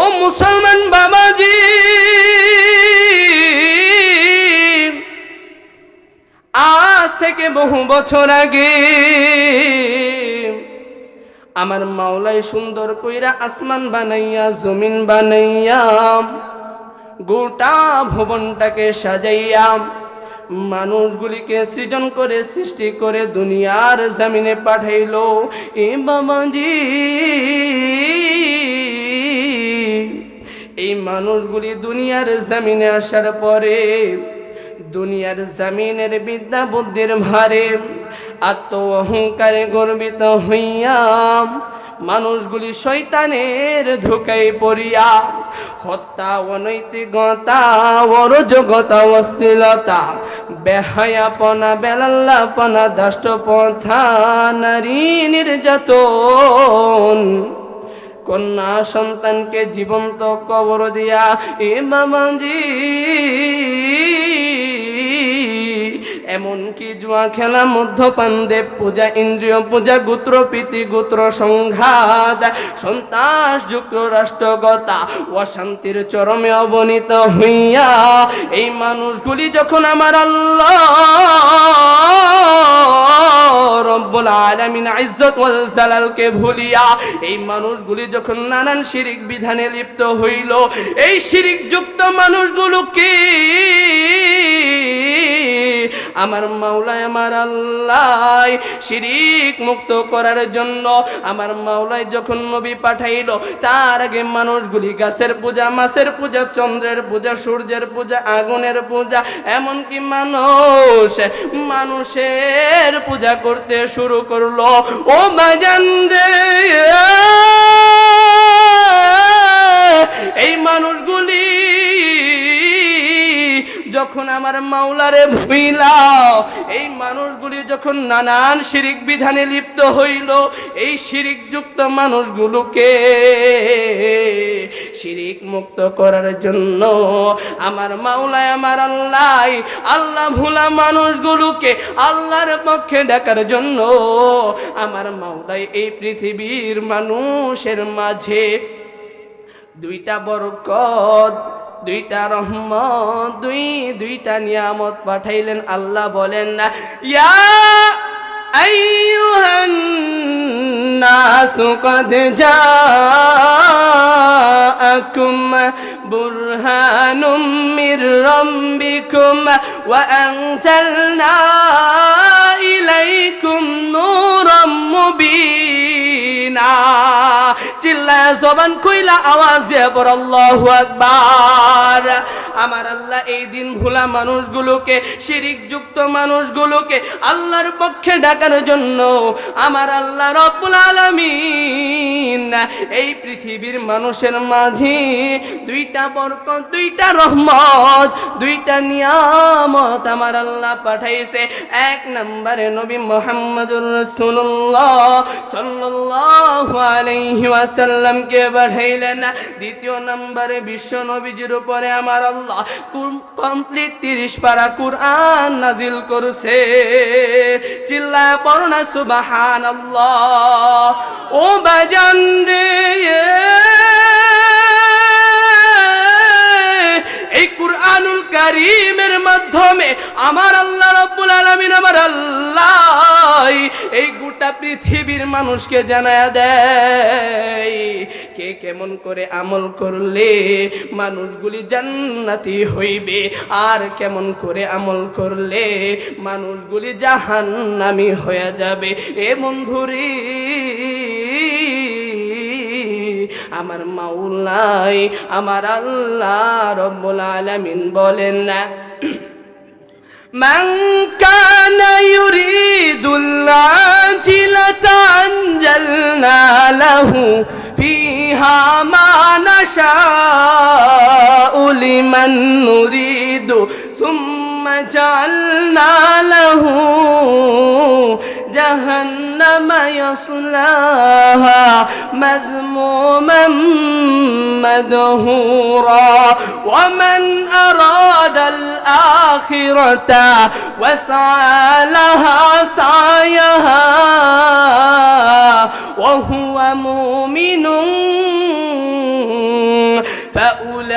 ও মুসলমান বাবাজি, আজ থেকে বহু বছর আগে আমার মাওলাই সুন্দর কইরা আসমান বানাইয়া, জমিন বানাইয়া, গোটা ভবনটাকে সাজাইয়া মানুষগুলিকে সৃজন করে, সৃষ্টি করে দুনিয়ার জামিনে পাঠাইল। এ বাবাজি এই মানুষগুলি দুনিয়ার জামিনে আসার পরে দুনিয়ার জমিনের বিদ্যা বুদ্ধির ভারে আত্ম অহংকারে গর্বিত হইয়া মানুষগুলি শৈতানের ধোকায় পড়িয়া হত্যা অনৈতিকতা অরজগতা অশ্লীলতা, বেহায়াপনা, বেলাল্লাপনা, দাষ্টপথা, নারী নির্যাতন কন্যা সন্তানকে জীবন্ত কবর দিয়া এ মামাজি এমনকি জুয়া খেলা মধ্যপান দেব পূজা, ইন্দ্রিয় পূজা, গোত্র, প্রীতি, গোত্র সংঘাত, সন্ত্রাস যুক্তরাষ্ট্রগতা অশান্তির চরমে অবনীত হইয়া এই মানুষগুলি যখন আমার আল্লাহ রব্বুল আলামিন ইজ্জত ভুলিয়া এই মানুষগুলি যখন নানান শিরিক বিধানে লিপ্ত হইল, এই শিরিক যুক্ত মানুষগুলোকে আমার মাওলাই আমার আল্লাহ শিরিক মুক্ত করার জন্য। আমার মাওলাই যখন নবী পাঠাইল, তার আগে মানুষগুলি গাছের পূজা, মাছের পূজা, চন্দ্রের পূজা, সূর্যের পূজা, আগুনের পূজা, এমনকি মানুষ মানুষের পূজা করতে শুরু করল। ও বাজান রে! এই মানুষগুলি যখন আমার মাওলারে ভুইলাও এই মানুষগুলি যখন নানান শিরিক বিধানে লিপ্ত হইল, এই শিরিক যুক্ত মানুষগুলোকে শিরিক মুক্ত করার জন্য আমার মাওলায়, আমার আল্লাহ আল্লাহ ভুলা মানুষগুলোকে আল্লাহর পক্ষে ডাকার জন্য আমার মাওলাই এই পৃথিবীর মানুষের মাঝে দুইটা বরকত দুইটা রহমত, দুই, দুইটা নিয়ামত পাঠাইলেন। আল্লাহ বলেন না ইয়া আইয়ুহান নাসু কদ জাআকুম বুরহানুম মির রাব্বিকুম ওয়া আনজালনা ইলাইকুম নূরাম মুবিনা চিল্লা জবান কইলা আওয়াজ দিয়ে পর আল্লাহু আকবার। আমার আল্লাহ এই দিন মানুষগুলোকে, শিরিক যুক্ত মানুষগুলোকে আল্লাহর পক্ষে ডাকার জন্য আমার আল্লাহ রব্বুল আলামিন এই পৃথিবীর মানুষের মাঝে দুইটা বরকত, দুইটা রহমত, দুইটা নিয়ামত আমার আল্লাহ পাঠাইছে। এক নম্বরে নবী মোহাম্মদুর রাসূলুল্লাহ সাল্লাল্লাহু আলাইহি ওয়াসাল্লামকে পাঠাইলেন দ্বিতীয় নম্বরে বিশ্ব নবীজির উপরে আমার আল্লাহ কমপ্লিট তিরিশ পারা কুরআন নাজিল করছে। চিল্লায় পড়ো না, সুবহানাল্লাহ। ও বাজান রে। এই কুরআনুল কারীমের মাধ্যমে আমার আল্লাহ রাব্বুল আলামিন আমার আল্লাহ এই গোটা পৃথিবীর মানুষকে জানায়া দেয়, কে কেমন করে আমল করলে মানুষগুলি জান্নাতি হইবে, আর কেমন করে আমল করলে মানুষগুলি জাহান্নামি হয়ে যাবে। এ বন্ধুরি, আমার মাওলাই আমার আল্লাহ রব্বুল আলামিন বলেন না من كان يريد العاجلة عجلنا له فيها ما نشاء لمن نريد ثم جعلنا له جهنم يصلاها مذموما مدهورا. ومن أراد الآخرة وسعى لها سعيها وهو مؤمن. فأولئك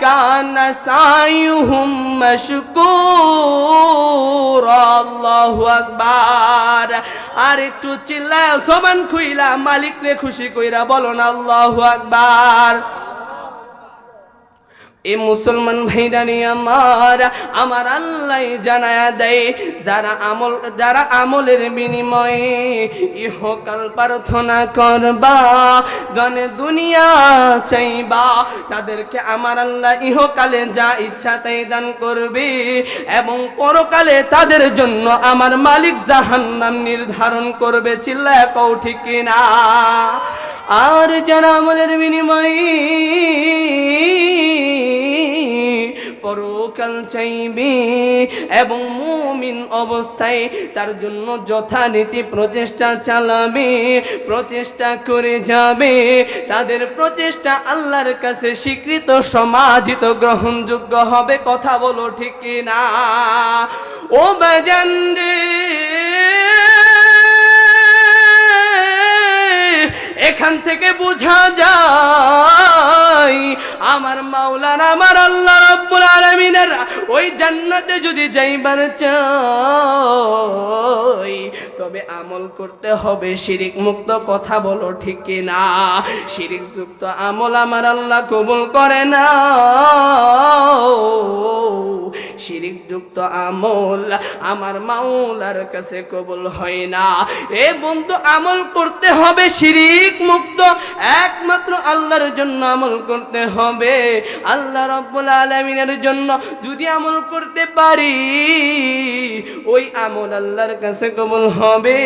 كان سعيهم مشكورا الله أكبر আর একটু চিল্লায় সমান খুইলা মালিক রে খুশি কইরা বলো না আল্লাহু আকবার এ মুসলমান ভাইরানি আমার আমার আল্লাহ জানায়া দেয়, যারা আমল, যারা আমলের বিনিময়ে ইহকাল প্রার্থনা করবা গনে দুনিয়া চাইবা, তাদেরকে আমার আল্লাহ ইহকালে যা ইচ্ছা তাই দান করবে, এবং পরকালে তাদের জন্য আমার মালিক জাহান্নাম নির্ধারণ করবে, চিল্লায় কও ঠিক কিনা? আর যারা আমলের বিনিময়ে পরকাল চাইবে। এবং মুমিন অবস্থায় তার জন্য যথারীতি প্রচেষ্টা চালাবে, প্রচেষ্টা করে যাবে। তাদের প্রচেষ্টা আল্লাহর কাছে স্বীকৃত, সমাজিত, গ্রহণযোগ্য হবে, কথা বলো ঠিক না ও বাজান এখান থেকে বোঝা যায় আমার মাওলানা, আমার আল্লাহ রব্বুল আলামিনের ওই জান্নাতে যদি যাইবার চাই, তবে আমল করতে হবে। শিরিক মুক্ত কথা বলো ঠিক না শিরিক যুক্ত আমল আমার আল্লাহ কবুল করে না। শিরিক যুক্ত আমল আমার মাওলার কাছে কবুল হয় না। এ বন্ধু, আমল করতে হবে শিরিক মুক্ত একমাত্র আল্লাহর জন্য আমল করতে হবে আল্লাহ রব্বুল আলমিনের জন্য যদি আমল করতে পারি ওই আমল আল্লাহর কাছে কবুল হবে।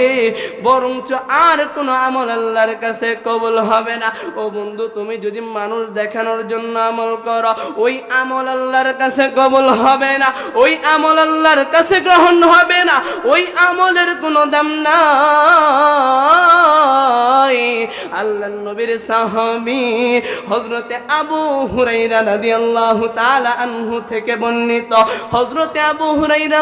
বরঞ্চ আর কোনো আমল আল্লাহর কাছে কবুল হবে না। ও বন্ধু, তুমি যদি মানুষ দেখানোর জন্য আমল করো, ওই আমল আল্লাহর কাছে কবুল হবে না। ওই আমল আল্লাহর কাছে গ্রহণ হবে না। ওই আমলের কোনো দাম নাই। আল্লাহ নবীর সাহাবি হজরতে আবু হুরাইরা রাদিয়াল্লাহু তাআলা আনহু থেকে বর্ণিত। হজরতে আবু হুরাইরা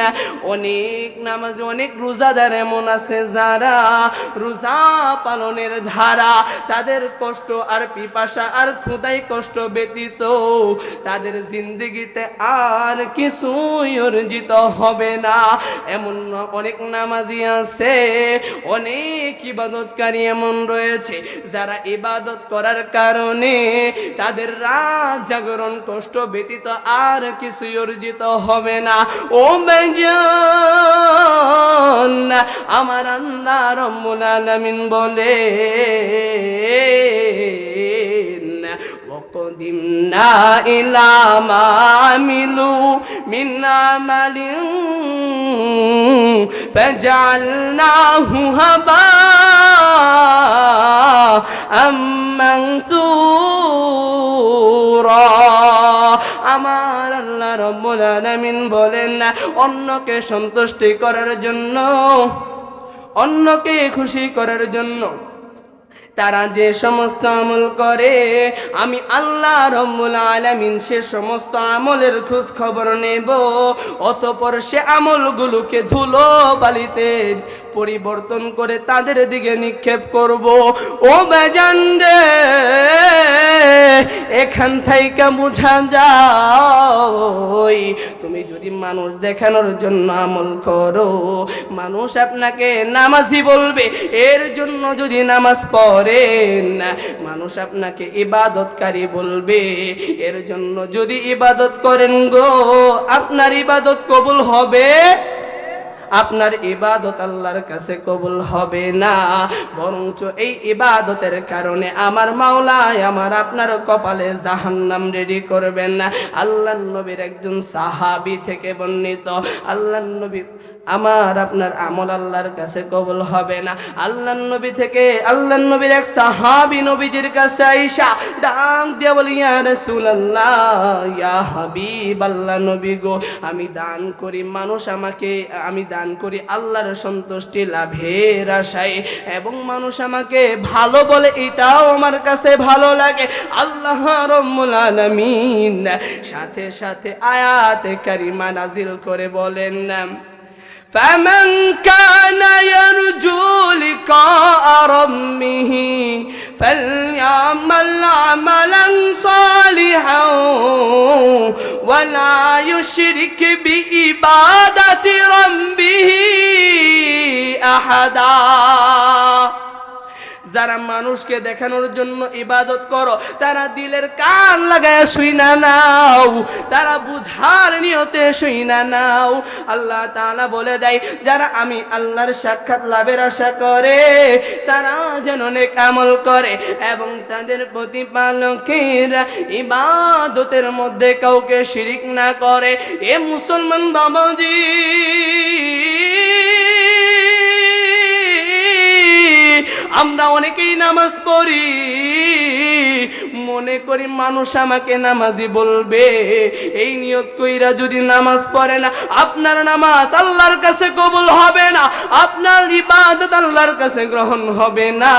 বলেন অনেক নামাজ, অনেক রোজাদার এমন আছে যারা রোজা পালনের ধারা, তাদের কষ্ট আর পিপাসা আর ক্ষুদাই কষ্ট ব্যতীত তাদের জিন্দগিতে আর কিছুই অর্জিত হবে না। এমন অনেক নামাজি আছে, অনেক ইবাদতকারী এমন রয়েছে যারা ইবাদত করার কারণে তাদের রাত জাগরণ, কষ্ট ব্যতীত আর কিছুই অর্জিত হবে না। ও বেজন আমার আল্লাহ রব্বুল আলামিন বলে وقدمنا إلى ما عملوا من عمل فجعلناه هباء منثورا আমার আল্লাহ রব্বুল আলামিন বলেন না অন্যকে সন্তুষ্টি করার জন্য অন্যকে খুশি করার জন্য। তারা যে সমস্ত আমল করে, আমি আল্লাহ রব্বুল আলামিন সে সমস্ত আমলের খোঁজ খবর নেব। অতপর সে আমলগুলোকে ধুলো বালিতে পরিবর্তন করে তাদের দিকে নিক্ষেপ করব। ও বেজান এখান থেকে বোঝা যায়, তুমি যদি মানুষ দেখানোর জন্য আমল করো, মানুষ আপনাকে নামাজি বলবে, এর জন্য যদি নামাজ পড়েন মানুষ আপনাকে ইবাদতকারী বলবে। এর জন্য যদি ইবাদত করেন গো, আপনার ইবাদত কবুল হবে? আপনার ইবাদত আল্লাহর কাছে কবুল হবে না। বরঞ্চ এই ইবাদতের কারণে আমার মাওলায়, আমার আপনার কপালে জাহান্নাম রেডি করবেন না। আল্লাহ নবীর একজন সাহাবি থেকে বর্ণিত, আল্লাহ নবী আমার আপনার আমল আল্লাহর কাছে কবুল হবে না। আল্লাহ নবী থেকে, আল্লাহ নবীর এক সাহাবি নবীজির কাছে আইসা ডাক দিয়া বলি, ইয়া রাসূলুল্লাহ, ইয়া হাবিব আল্লাহ নবী গো, আমি দান করি। মানুষ আমাকে, আমি দান করি আল্লাহর সন্তুষ্টি লাভের আশায় এবং মানুষ আমাকে ভালো বলে এটাও আমার কাছে ভালো লাগে আল্লাহ রব্বুল আলামিন সাথে সাথে আয়াতে কারিমা নাজিল করে বলেন فمن كان يرجو لقاء ربه فليعمل عملا صالحا ولا يشرك بعبادة ربه أحدا. যারা মানুষকে দেখানোর জন্য ইবাদত করো, তারা দিলের কান লাগায় শুই না নাও, তারা বুঝার নিয়তে শুই না নাও। আল্লাহ তাআলা বলে দেয়, যারা আমি আল্লাহর সাক্ষাৎ লাভের আশা করে, তারা যেন নেক আমল করে এবং তাদের প্রতিপালকের ইবাদতের মধ্যে কাউকে শিরিক না করে। এ মুসলমান বাবাজি আমরা অনেকেই নামাজ পড়ি। মনে করি মানুষ আমাকে নামাজি বলবে। এই নিয়ত কইরা যদি নামাজ পড়ে না, আপনার নামাজ আল্লাহর কাছে কবুল হবে না, আপনার ইবাদত আল্লাহর কাছে গ্রহণ হবে না,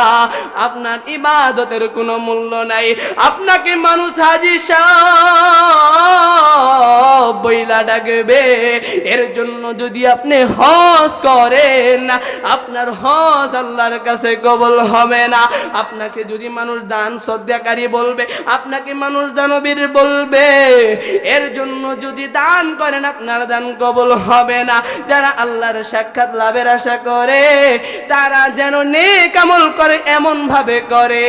আপনার ইবাদতের কোনো মূল্য নাই। আপনাকে মানুষ হাজি বইলা ডাকবে। এর জন্য যদি আপনি হজ করেন, আপনার হজ আল্লাহর কাছে কবল হবে না। আপনাকে যদি মানুষ দান সদ্যাকারী বলবে আপনাকে মানুষ দানবীর বলবে। এর জন্য যদি দান করেন, আপনার দান কবল হবে না। যারা আল্লাহর সাক্ষাৎ লাভের আশা করে, তারা যেন নেক আমল করে এমন ভাবে করে।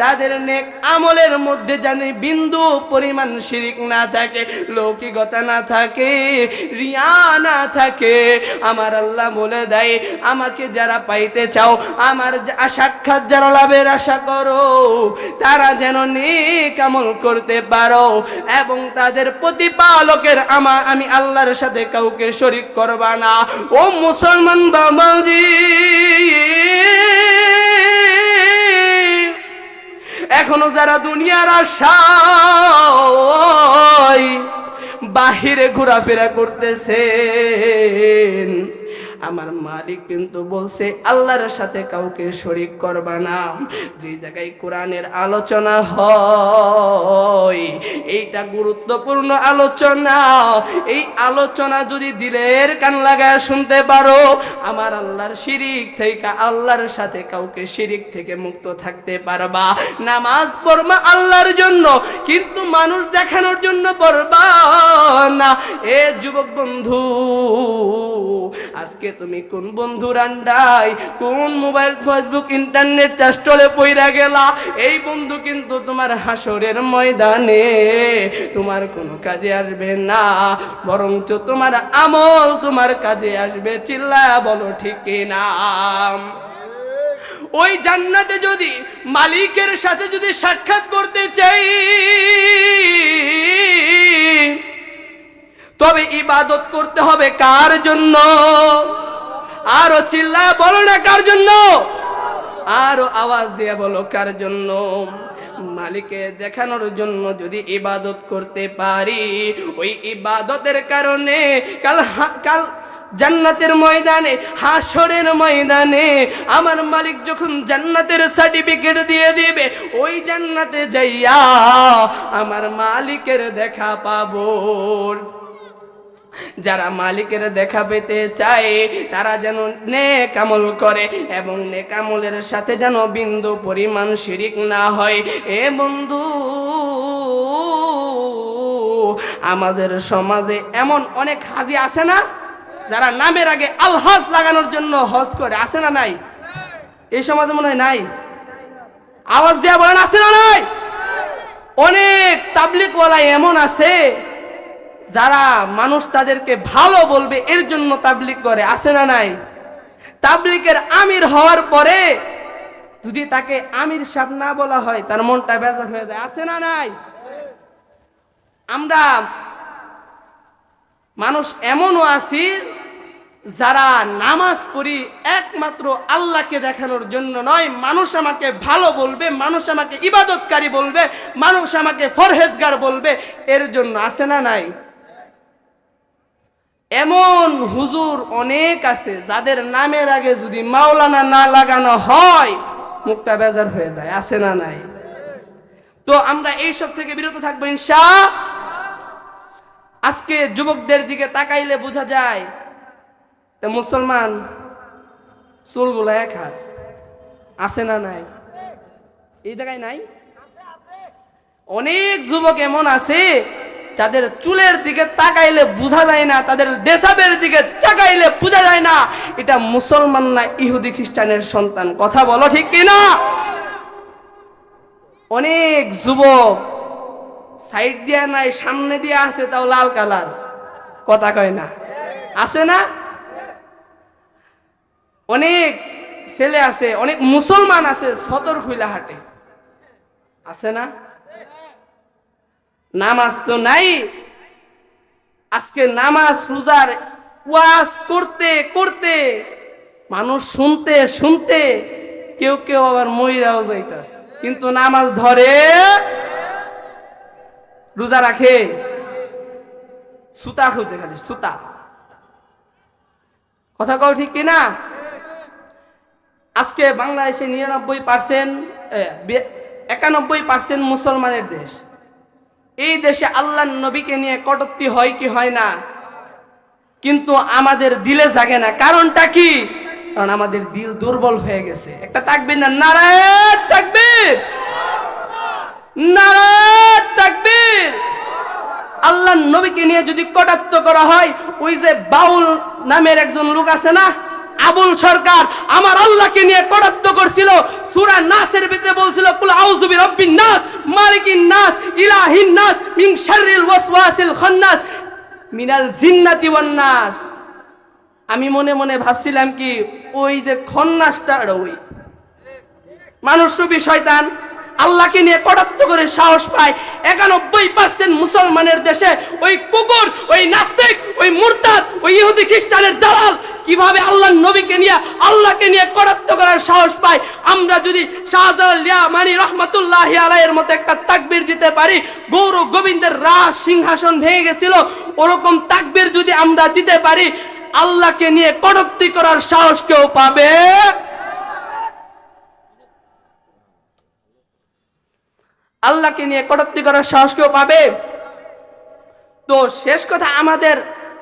তাদের নেক আমলের মধ্যে জানি বিন্দু পরিমাণ শিরিক না থাকে, লৌকিকতা না থাকে, রিয়া না থাকে। আমার আল্লাহ বলে দেয়, আমাকে যারা পাইতে চাও, আমার সাক্ষাৎ, যারা লাভের আশা করো, তারা যেন নেক আমল করতে পারো এবং তাদের প্রতিপালকের আমার আমি আল্লাহর সাথে কাউকে শরিক করবা না। ও মুসলমান বাবাজি, এখনও যারা দুনিয়ার আশায় বাহিরে ঘোরাফেরা করতেছেন আমার মালিক কিন্তু বলছে, আল্লাহর সাথে কাউকে শরিক করবা না। যে জায়গায় কোরআনের আলোচনা হয়, এইটা গুরুত্বপূর্ণ আলোচনা। এই আলোচনা যদি দিলের কান লাগায় শুনতে পারো, আমার আল্লাহর শিরিক থেকে আল্লাহর সাথে কাউকে শিরিক থেকে মুক্ত থাকতে পারবা। নামাজ পড়বা আল্লাহর জন্য, কিন্তু মানুষ দেখানোর জন্য পড়বা না। এ যুবক বন্ধু, আজকে তুমি কোন বন্ধু রান্ডাই কোন মোবাইল, ফেসবুক, ইন্টারনেট, চাষ্টলে পইরা গেলা? এই বন্ধু কিন্তু তোমার হাসরের ময়দানে, তোমার কোনো কাজে আসবে না। বরঞ্চ তোমার আমল তোমার কাজে আসবে চিল্লা বলো ঠিক না ওই জান্নাতে যদি মালিকের সাথে যদি সাক্ষাৎ করতে চাই তবে ইবাদত করতে হবে কার জন্য? আরও চিল্লা বলো না কার জন্য? আরও আওয়াজ দিয়ে বলো কার জন্য? মালিকে দেখানোর জন্য যদি ইবাদত করতে পারি, ওই ইবাদতের কারণে কাল কাল জান্নাতের ময়দানে হাসরের ময়দানে আমার মালিক যখন জান্নাতের সার্টিফিকেট দিয়ে দিবে, ওই জান্নাতে যাইয়া আমার মালিকের দেখা পাবো। যারা মালিকের দেখা পেতে চায়, তারা যেন নেক আমল করে এবং নেক আমলের সাথে যেন বিন্দু পরিমাণ শিরিক না হয়। এ বন্ধু, আমাদের সমাজে এমন অনেক হাজি আছে না, যারা নামের আগে আলহাজ লাগানোর জন্য হজ করে, আছে না নাই? এই সমাজে মনে হয় নাই? আওয়াজ দেয়া বলেন, আছে না নাই? অনেক তাবলিকওয়ালা এমন আছে যারা মানুষ তাদেরকে ভালো বলবে, এর জন্য তাবলিক করে আসে না নাই? তাবলিকের আমির হওয়ার পরে যদি তাকে আমির সাহেব না বলা হয়, তার মনটা বেজার হয়ে যায়, আছে না নাই? আমরা মানুষ এমনও আছি, যারা নামাজ পড়ি একমাত্র আল্লাহকে দেখানোর জন্য নয়, মানুষ আমাকে ভালো বলবে, মানুষ আমাকে ইবাদতকারী বলবে, মানুষ আমাকে ফরহেজগার বলবে, এর জন্য আছে না নাই? এমন হুজুর অনেক আছে, যাদের নামের আগে যদি মাওলানা না লাগানো হয়, মুখটা বেজার হয়ে যায়, আছে না নাই? তো আমরা এইসব থেকে বিরত থাকব ইনশা। আজকে যুবকদের দিকে তাকাইলে বোঝা যায় মুসলমান চুলগুলো এক হাত, আছে না নাই? এই জায়গায় নাই? অনেক যুবক এমন আছে তাদের চুলের দিকে তাকাইলে বোঝা যায় না, তাদের দেশাবের দিকে তাকাইলে বোঝা যায় না। এটা মুসলমান না ইহুদি খ্রিস্টানের সন্তান, কথা বলো ঠিক কিনা? অনেক যুবক সাইড দিয়া নাই, সামনে দিয়ে আছে, তাও লাল কালার। কথা কয় না? আছে না? অনেক ছেলে আছে, অনেক মুসলমান আছে সতর খুইলা হাটে। আছে না? নামাজ তো নাই। আজকে নামাজ, রোজার ওয়াজ করতে করতে, মানুষ শুনতে শুনতে কেউ কেউ আবার মহিরাও যাইতাছে। কিন্তু নামাজ ধরে, রোজা রাখে। সুতা খুঁজে খালি, সুতা। কথা কও ঠিক কিনা? আজকে বাংলাদেশে নিরানব্বই পার্সেন্ট একানব্বই পার্সেন্ট মুসলমানের দেশ। এই দেশে আল্লাহ নবীকে নিয়ে কটূক্তি হয় কি হয় না? কিন্তু আমাদের দিলে জাগে না। কারণটা কি? কারণ আমাদের দিল দুর্বল হয়ে গেছে। একটা তাকবির না, নারায়ণ তাকবির! নারায়ণ তাকবির! আল্লাহ নবীকে নিয়ে যদি কটাত্ত করা হয়, ওই যে বাউল নামের একজন লোক আছে না আবুল সরকার আমার আল্লাহকে নিয়ে কটাত্ত করছিল। সূরা নাসের ভিতরে বলছিল, কুল আউযু বিরাব্বিন নাস, মালিকিন নাস, ইলাহিন নাস, মিন শাররিল ওয়াসওয়াসিল খান্নাস, মিনাল জিন্নাতি ওয়ান নাস। আমি মনে মনে ভাবছিলাম কি, ওই যে খন্নাসটা ওই। মানুষ রূপী শয়তান, আল্লাহকে নিয়ে কটাত্ত করে সাহস পায়। একানব্বই পার্সেন্ট মুসলমানের দেশে ওই কুকুর, ওই নাস্তিক, ওই মুরতাদ, ওই ইহুদি খ্রিস্টানের দালাল কীভাবে আল্লাহ নবীকে নিয়ে, আল্লাহকে নিয়ে কটাত্ত করার সাহস পায় আমরা যদি শাহজালাল মানি রহমতুল্লাহ আলাইয়ের মতো একটা তাকবির দিতে পারি গৌর গোবিন্দের রাজ সিংহাসন ভেঙে গেছিল, ওরকম তাকবির যদি আমরা দিতে পারি, আল্লাহকে নিয়ে কটুক্তি করার সাহস কেউ পাবে? আল্লাহকে নিয়ে কটুক্তি করার সাহস কেউ পাবে? তো শেষ কথা আমাদের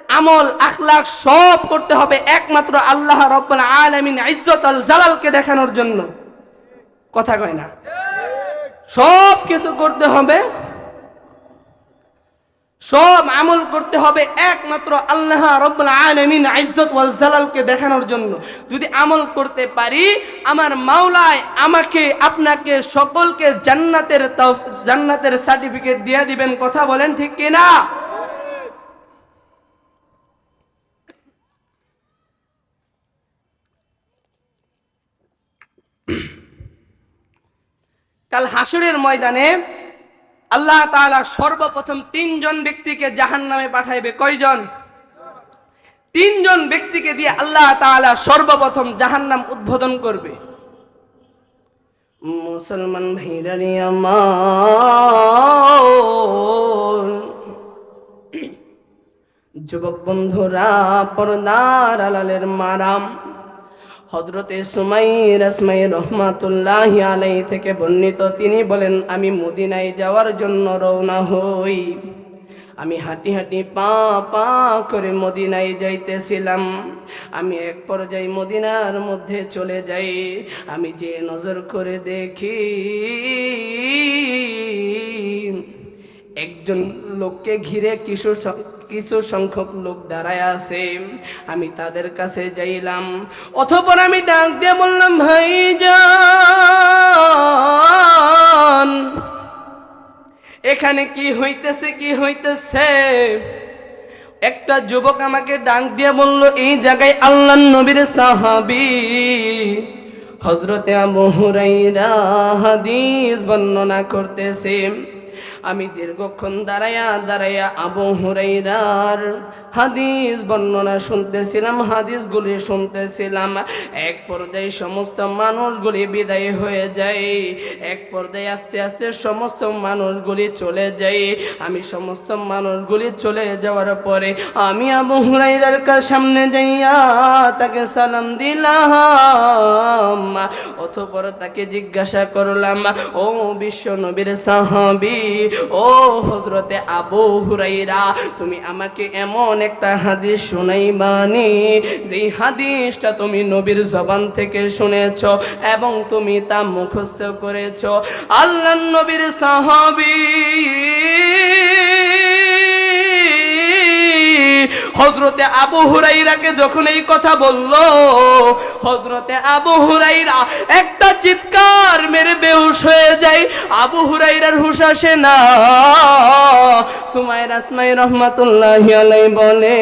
আমল, আখলাখ সব করতে হবে একমাত্র আল্লাহ রব্বুল আলামিন ইজ্জত আল জালালকে দেখানোর জন্য। কথা কয় না? সব কিছু করতে হবে। সব আমল করতে হবে একমাত্র আল্লাহ রব্বুল আলামিন ইজ্জত ওয়াল জালালকে দেখানোর জন্য। যদি আমল করতে পারি, আমার মাওলায় আমাকে, আপনাকে সকলকে জান্নাতের জান্নাতের সার্টিফিকেট দিয়ে দিবেন। কথা বলেন ঠিক কি না কাল হাসুরের ময়দানে আল্লাহ তাআলা সর্বপ্রথম তিনজন ব্যক্তিকে জাহান্নামে পাঠাইবে। কয়জন? তিনজন ব্যক্তিকে দিয়ে আল্লাহ তাআলা সর্বপ্রথম জাহান্নাম উদ্বোধন করবে। মুসলমান ভাইরানি যুবক বন্ধুরা, পর্দার আলালের মারাম হজরতে সুমাইর আসমাই রহমাতুল্লাহ আলাই থেকে বর্ণিত, তিনি বলেন, আমি মদিনায় যাওয়ার জন্য রওনা হই। আমি হাঁটি হাঁটি পা পা করে মদিনায় যাইতেছিলাম। আমি এক পর্যায়ে মদিনার মধ্যে চলে যাই। আমি যে নজর করে দেখি একজন লোককে ঘিরে কিছু কিছু সংখ্যক লোক দাঁড়ায় আছে। আমি তাদের কাছে যাইলাম। অথপর আমি ডাক দিয়ে বললাম, ভাই এখানে কি হইতেছে কি হইতেছে? একটা যুবক আমাকে ডাক দিয়ে বলল, এই জায়গায় আল্লাহ নবীর সাহাবি হজরতে আবু হুরাইরা হাদিস বর্ণনা করতেছে। আমি দীর্ঘক্ষণ দাঁড়াইয়া দাঁড়াইয়া আবু হুরাইরার হাদিস বর্ণনা শুনতেছিলাম, হাদিসগুলি শুনতেছিলাম। এক পর্যায়ে সমস্ত মানুষগুলি বিদায় হয়ে যায়, এক পর্যায়ে আস্তে আস্তে সমস্ত মানুষগুলি চলে যায়। আমি সমস্ত মানুষগুলি চলে যাওয়ার পরে আমি আবু হুরাইরার সামনে যাইয়া তাকে সালাম দিলাম, অতপর তাকে জিজ্ঞাসা করলাম, ও বিশ্ব নবীর সাহাবি ও হজরতে আবু হুরাইরা তুমি আমাকে এমন একটা হাদিস শোনাইবানি, যেই হাদিসটা তুমি নবীর জবান থেকে শুনেছ এবং তুমি তা মুখস্থ করেছ। আল্লাহ নবীর সাহাবী হজরতে আবু হুরাইরাকে যখন এই কথা বলল হজরতে আবু হুরাইরা একটা চিৎকার মেরে বেহুশ হয়ে যায়। আবু হুরাইরার হুশ আসে না। সুমাইর রাসমাই রহমাতুল্লাহ বলে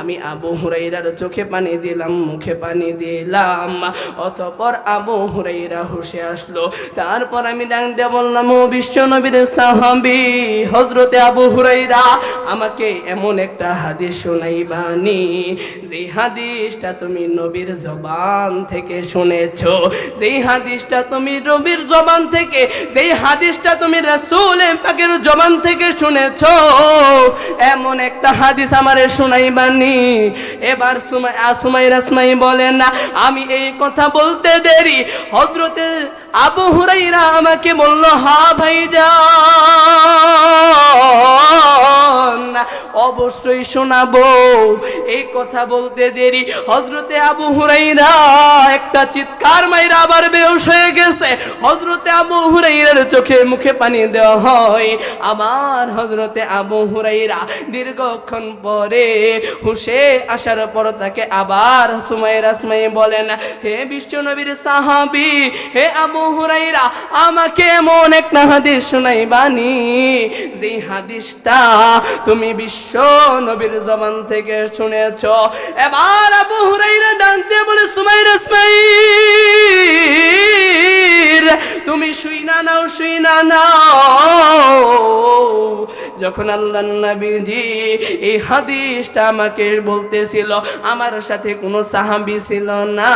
আমি আবু হুরাইরার চোখে পানি দিলাম, মুখে পানি দিলাম। অতপর আবু হুরাইরা হুশে আসলো। তারপর আমি ডাক দিয়ে বললাম, ও বিশ্ব নবীর সাহাবি হজরতে আবু হুরাইরা আমাকে এমন একটা হাদিস শোনাইবানি, যে হাদিসটা তুমি নবীর জবান থেকে শুনেছ যেই হাদিসটা তুমি নবীর জবান থেকে যেই হাদিসটা তুমি রাসূল পাকের জবান থেকে শুনেছ, এমন একটা হাদিস আমারে শোনাইবানি। এবার সুমাই আসুমাই রাসমাই বলেন না, আমি এই কথা বলতে দেরি। হজরতে আবু হুরাইরা আমাকে বলল, হা ভাইজান, অবশ্যই শোনাবো। এই কথা বলতে দেরি। হজরতে আবু হুরাইরা একটা চিৎকার মাইরা আবার বেউস হয়ে গেছে। হজরতে আবু হুরাইরার চোখে মুখে পানি দেওয়া হয়। আমার হজরতে আবু হুরাইরা দীর্ঘক্ষণ পরে হুশে আসার পর তাকে আবার সুমাই বলেন, হে বিশ্ব নবীর সাহাবি, হে আবু হুরাইরা, আমাকে এমন একটা হাদিস শোনাই বানি যে হাদিসটা তুমি বিশ্ব নবীর জবান থেকে শুনেছ। এবার আবু হুরাইরা ডাকতে বলে, সুমাইরা, সুমাইর, তুমি শুই না নাও শুই না নাও। যখন আল্লাহ নবীজি এই হাদিসটা আমাকে বলতেছিল, আমার সাথে কোনো সাহাবি ছিল না,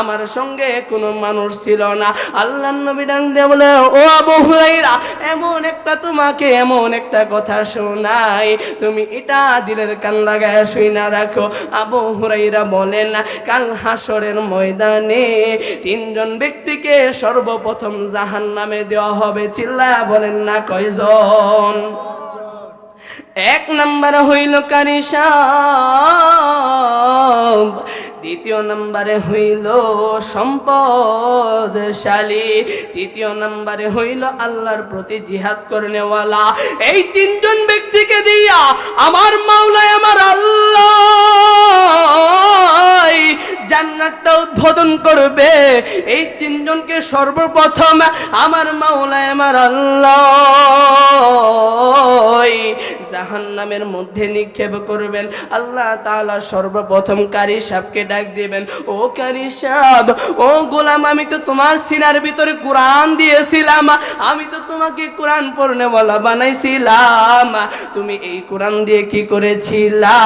আমার সঙ্গে কোনো মানুষ ছিল না। আল্লাহ নবী দিয়ে বলে, ও আবু হুরাইরা এমন একটা তোমাকে, এমন একটা কথা শোনাই। তুমি এটা দিলের কান লাগায় শুই না রাখো। আবু হুরাইরা বলেন কাল হাসরের ময়দানে তিনজন ব্যক্তিকে সর্বপ্রথম জাহান নামে দেওয়া হবে। চিল্লা বলেন, না, কয়জন? এক নম্বর হইল কারিসাব দ্বিতীয় নম্বরে হইল সম্পদশালী। তৃতীয় নম্বরে হইল আল্লাহর প্রতি জিহাদ করনেওয়ালা। এই তিনজন ব্যক্তিকে দিয়া আমার মাওলায়, আমার আল্লাহ জান্নাতটা উদ্বোধন করবে। এই তিনজনকে সর্বপ্রথম আমার মাওলায়, আমার আল্লাহ জাহান্নামের মধ্যে নিক্ষেপ করবেন। আল্লাহ তাআলা সর্বপ্রথম কারি সাহেবকে ডাক দিবেন, ও কারি সাহেব, ও গোলাম, আমি তো তোমার সিনার ভিতরে কোরআন দিয়েছিলাম, আমি তো তোমাকে কোরআন পড়নে বলা বানাইছিলাম, তুমি এই কোরআন দিয়ে কি করেছিলা,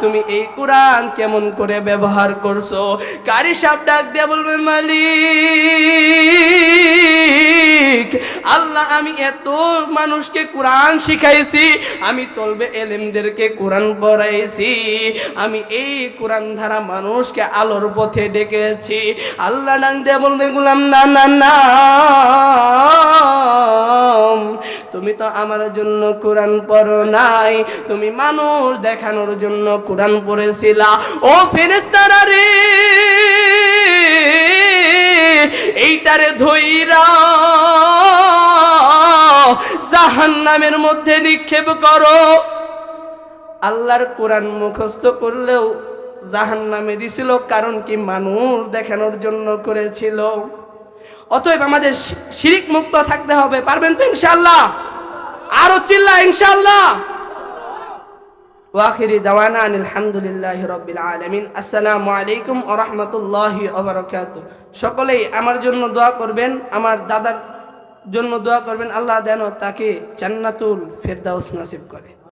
তুমি এই কোরআন কেমন করে ব্যবহার করছ? কারি সাহেব ডাক দিয়ে বলবে মালিক, আল্লাহ, আমি এত মানুষকে কোরআন শিখাইছি, আমি তলবে এলেমদেরকে কোরআন পড়াইছি। আমি এই কোরআন ধারা মানুষকে আলোর পথে ডেকেছি। আল্লাহ ডাক দিয়ে বলবে, গুলাম, না না না। তুমি তো আমার জন্য কোরআন পড়ো নাই। তুমি মানুষ দেখানোর জন্য কোরআন পড়েছিলা। ও ফেরেস্তারা রে, এইটারে ধইরা জাহান্নামের মধ্যে নিক্ষেপ করো। আল্লাহর কোরআন মুখস্থ করলেও জাহান্নামে দিছিল, কারণ কি মানুষ দেখানোর জন্য করেছিল। অতএব আমাদের শিরিক মুক্ত থাকতে হবে, পারবেন তো ইনশাল্লাহ আরও চিল্লা ইনশাআল্লাহ? ওয়াখিরি দাওয়ানা আনিল হামদুলিল্লাহি রাব্বিল আলামিন। আসসালামু আলাইকুম ওয়া রাহমাতুল্লাহি ওয়া বারাকাতুহু। সকলেই আমার জন্য দোয়া করবেন, আমার দাদার জন্য দোয়া করবেন আল্লাহ দেন তাকে চান্নাতুল ফেরদাউস নাসিব করে।